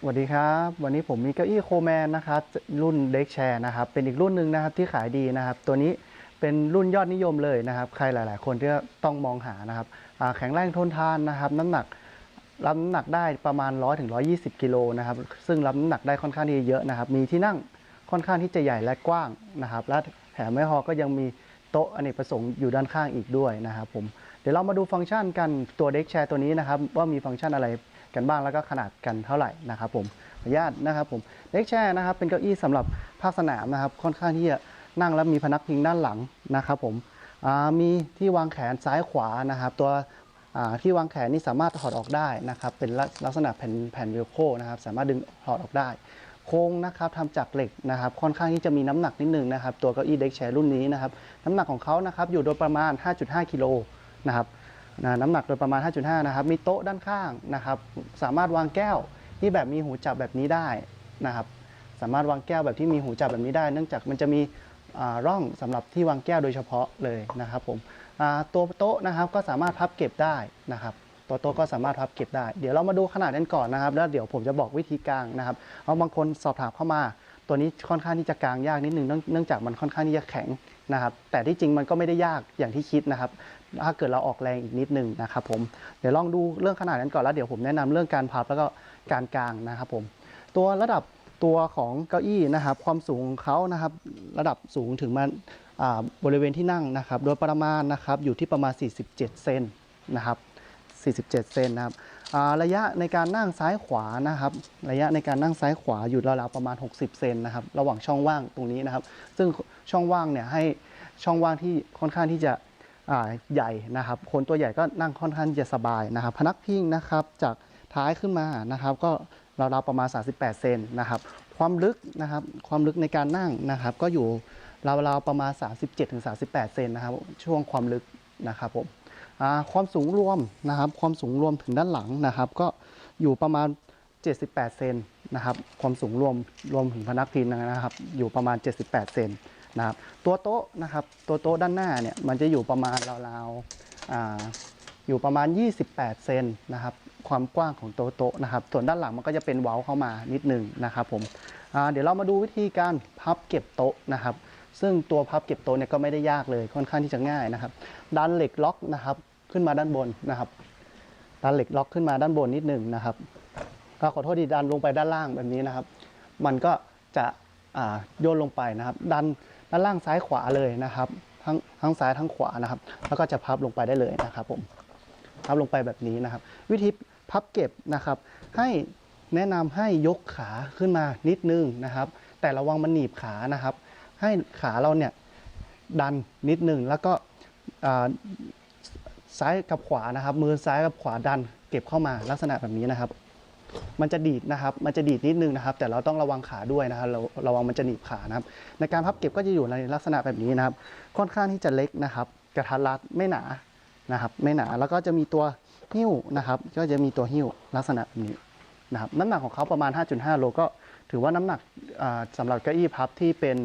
สวัสดีครับ วันนี้ผมมีเก้าอี้โคแมนนะครับรุ่นเด็กแชร์นะครับ เป็นอีกรุ่นหนึ่งนะครับที่ขายดีนะครับ ตัวนี้เป็นรุ่นยอดนิยมเลยนะครับ ใครหลาย ๆ คนที่ต้องมองหานะครับแข็งแรงทนทานนะครับ น้ำหนักรับน้ำหนักได้ประมาณ 100ถึง120 กิโลนะครับ ซึ่งรับน้ำหนักได้ค่อนข้างที่เยอะนะครับ มีที่นั่งค่อนข้างที่จะใหญ่และกว้างนะครับ และแถมไม่พอก็ยังมีโต๊ะอเนกประสงค์อยู่ด้านข้างอีกด้วยนะครับผม เดี๋ยวเรามาดูฟังก์ชันกันตัวเด็กแชร์ตัวนี้นะครับว่ามีฟังก์ชันอะไร กันบ้างแล้วก็ขนาดกันเท่าไหร่นะครับผมขออนุญาตนะครับผมเด็กแชร์นะครับเป็นเก้าอี้สำหรับภาคสนามนะครับ ค่อนข้างที่จะนั่งแล้วมีพนักพิงด้านหลังนะครับผมมีที่วางแขนซ้ายขวานะครับ ตัวที่วางแขนนี่สามารถถอดออกได้นะครับ เป็นลักษณะแผ่นแผ่นเวลโคนะครับ สามารถดึงถอดออกได้ โครงนะครับทำจากเหล็กนะครับ ค่อนข้างที่จะมีน้ำหนักนิดนึงนะครับ ตัวเก้าอี้เด็กแชร์รุ่นนี้นะครับ น้ำหนักของเขานะครับอยู่โดยประมาณ 5.5 กิโลนะครับ นะน้ำหนักโดยประมาณ 5.5 นะครับ มีโต๊ะด้านข้างนะครับ สามารถวางแก้วที่แบบมีหูจับแบบนี้ได้นะครับ สามารถวางแก้วแบบที่มีหูจับแบบนี้ได้ เนื่องจากมันจะมีร่องสำหรับที่วางแก้วโดยเฉพาะเลยนะครับผมตัวโต๊ะนะครับก็สามารถพับเก็บได้นะครับ ตัวโต๊ะก็สามารถพับเก็บได้ เดี๋ยวเรามาดูขนาดกันก่อนนะครับ แล้วเดี๋ยวผมจะบอกวิธีกางนะครับเพราะบางคนสอบถามเข้ามา ตัวนี้ค่อนข้างที่จะกลางยากนิดนึงเนื่องเนื่องจากมันค่อนข้างที่จะแข็งนะครับ แต่ที่จริงมันก็ไม่ได้ยากอย่างที่คิดนะครับ ถ้าเกิดเราออกแรงอีกนิดนึงนะครับผม เดี๋ยวลองดูเรื่องขนาดนั้นก่อนแล้วเดี๋ยวผมแนะนำเรื่องการพับแล้วก็การกลางนะครับผม ตัวระดับตัวของเก้าอี้นะครับ ความสูงของเขานะครับ ระดับสูงถึงมาบริเวณที่นั่งนะครับ โดยประมาณนะครับอยู่ที่ประมาณ 47 เซนนะครับ 47 เซนนะครับ ระยะในการนั่งซ้ายขวานะครับ ระยะในการนั่งซ้ายขวาอยู่ราวๆประมาณ 60 เซนนะครับ ระหว่างช่องว่างตรงนี้นะครับ ซึ่งช่องว่างเนี่ยให้ช่องว่างที่ค่อนข้างที่จะใหญ่นะครับ คนตัวใหญ่ก็นั่งค่อนข้างจะสบายนะครับ พนักพิงนะครับจากท้ายขึ้นมานะครับ ก็ราวๆประมาณ 38 เซนนะครับ ความลึกนะครับ ความลึกในการนั่งนะครับ ก็อยู่ราวๆประมาณ 37-38 เซนนะครับ ช่วงความลึกนะครับผม ความสูงรวมนะครับ ความสูงรวมถึงด้านหลังนะครับ ก็อยู่ประมาณ 78 เซนนะครับ ความสูงรวมรวมถึงพนักพิงนะครับ อยู่ประมาณ 78 เซนนะครับ ตัวโต๊ะนะครับ ตัวโต๊ะด้านหน้าเนี่ยมันจะอยู่ประมาณราวๆอยู่ประมาณ 28 เซนนะครับ ความกว้างของตัวโต๊ะนะครับ ส่วนด้านหลังมันก็จะเป็นเว้าเข้ามานิดหนึงนะครับผมเดี๋ยวเรามาดูวิธีการพับเก็บโต๊ะนะครับ ซึ่งตัวพับเก็บโต๊ะเนี่ยก็ไม่ได้ยากเลยค่อนข้างที่จะง่ายนะครับดันเหล็กล็อกนะครับขึ้นมาด้านบนนะครับดันเหล็กล็อกขึ้นมาด้านบนนิดหนึ่งนะครับก็ขอโทษดีดันลงไปด้านล่างแบบนี้นะครับ มันก็จะโยนลงไปนะครับ ดันด้านล่างซ้ายขวาเลยนะครับ ทั้งทั้งซ้ายทั้งขวานะครับ แล้วก็จะพับลงไปได้เลยนะครับผมพับลงไปแบบนี้นะครับ วิธีพับเก็บนะครับ ให้แนะนำให้ยกขาขึ้นมานิดนึงนะครับ แต่ระวังมันหนีบขานะครับ ให้ขาเราเนี่ยดันนิดนึงแล้วก็ซ้ายกับขวานะครับ มือซ้ายกับขวาดันเก็บเข้ามาลักษณะแบบนี้นะครับ มันจะดีดนะครับ มันจะดีดนิดนึงนะครับ แต่เราต้องระวังขาด้วยนะครับเราระวังมันจะหนีบขานะครับ ในการพับเก็บก็จะอยู่ในลักษณะแบบนี้นะครับ ค่อนข้างที่จะเล็กนะครับ กระทัดรัดไม่หนานะครับ ไม่หนาแล้วก็จะมีตัวหิ้วนะครับ ก็จะมีตัวหิ้วลักษณะแบบนี้นะครับ น้ำหนักของเขาประมาณ 5.5 โลก็ถือว่าน้ำหนักอ่าสำหรับเก้าอี้พับที่เป็น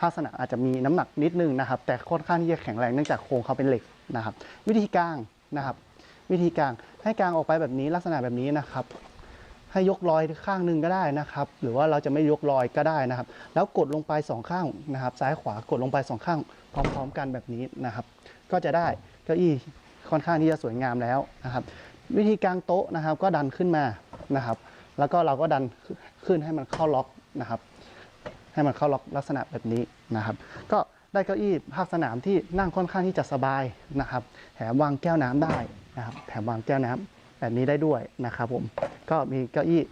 ภาคสนามอาจจะมีน้ำหนักนิดนึงนะครับ แต่ค่อนข้างที่จะแข็งแรงเนื่องจากโครงเขาเป็นเหล็กนะครับ วิธีกางนะครับ วิธีกางให้กางออกไปแบบนี้ลักษณะแบบนี้นะครับ ให้ยกรอยข้างหนึ่งก็ได้นะครับ หรือว่าเราจะไม่ยกรอยก็ได้นะครับ แล้วกดลงไปสองข้างนะครับ ซ้ายขวากดลงไปสองข้างพร้อม ๆ กันแบบนี้นะครับ ก็จะได้เก้าอี้ค่อนข้างที่จะสวยงามแล้วนะครับ วิธีกางโต๊ะนะครับก็ดันขึ้นมานะครับ แล้วก็เราก็ดันขึ้นให้มันเข้าล็อกนะครับ ให้มันเข้าล็อกลักษณะแบบนี้นะครับ ก็ได้เก้าอี้ภาคสนามที่นั่งค่อนข้างที่จะสบายนะครับแถมวางแก้วน้ำได้นะครับแถมวางแก้วน้ำแบบนี้ได้ด้วยนะครับผมก็มีเก้าอี้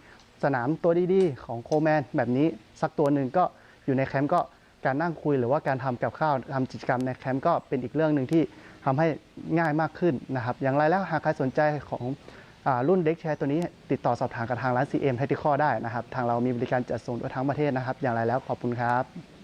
สนามตัวดีๆ ของโคแมนแบบนี้สักตัวหนึ่งก็อยู่ในแคมป์ก็การนั่งคุยหรือว่าการทำกับข้าวทำกิจกรรมในแคมป์ก็เป็นอีกเรื่องหนึ่งที่ทำให้ง่ายมากขึ้นนะครับ อย่างไรแล้วหากใครสนใจของ รุ่นเด็กแชร์ตัวนี้ติดต่อสอบถามกับทางร้าน CM Tactical ได้นะครับ ทางเรามีบริการจัดส่งทั่วทั้งประเทศนะครับ อย่างไรแล้วขอบคุณครับ